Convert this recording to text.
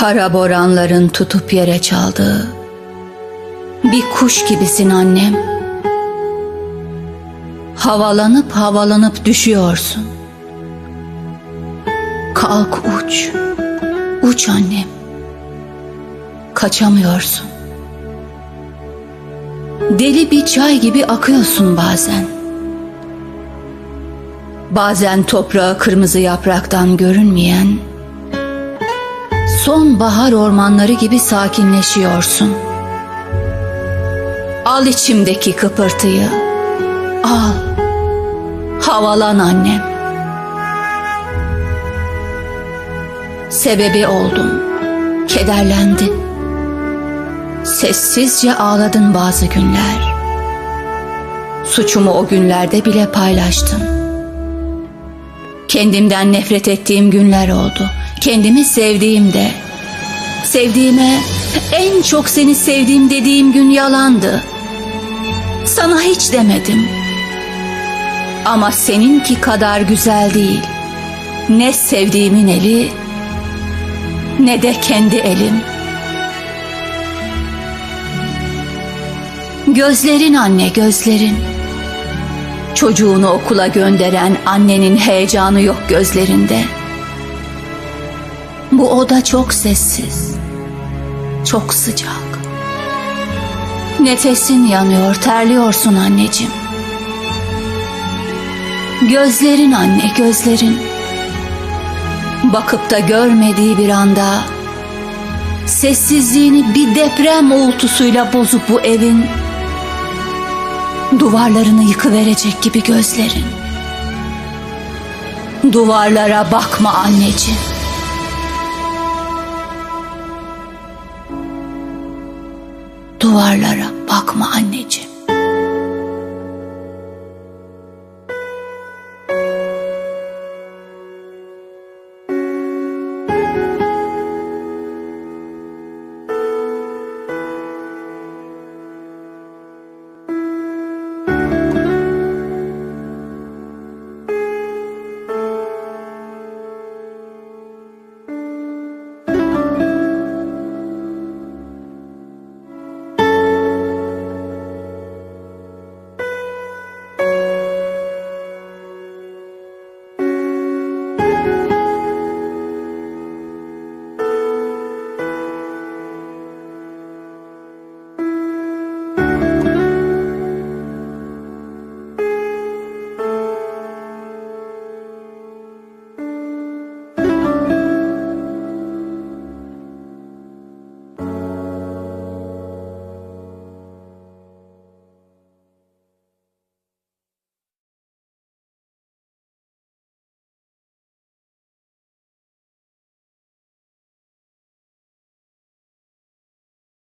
Kara boranların tutup yere çaldığı bir kuş gibisin annem. Havalanıp havalanıp düşüyorsun. Kalk uç. Uç annem. Kaçamıyorsun. Deli bir çay gibi akıyorsun bazen. Bazen toprağı kırmızı yapraktan görünmeyen sonbahar ormanları gibi sakinleşiyorsun. Al içimdeki kıpırtıyı. Al. Havalan annem. Sebebi oldum. Kederlendin. Sessizce ağladın bazı günler. Suçumu o günlerde bile paylaştım. Kendimden nefret ettiğim günler oldu. Kendimi sevdiğimde. Sevdiğime en çok seni sevdiğim dediğim gün yalandı. Sana hiç demedim. Ama seninki kadar güzel değil. Ne sevdiğimin eli ne de kendi elim. Gözlerin anne gözlerin. Çocuğunu okula gönderen annenin heyecanı yok gözlerinde. Bu oda çok sessiz. Çok sıcak. Nefesin yanıyor, terliyorsun anneciğim. Gözlerin anne, gözlerin. Bakıp da görmediği bir anda sessizliğini bir deprem uğultusuyla bozup bu evin duvarlarını yıkıverecek gibi gözlerin. Duvarlara bakma anneciğim. Duvarlara bakma anneciğim.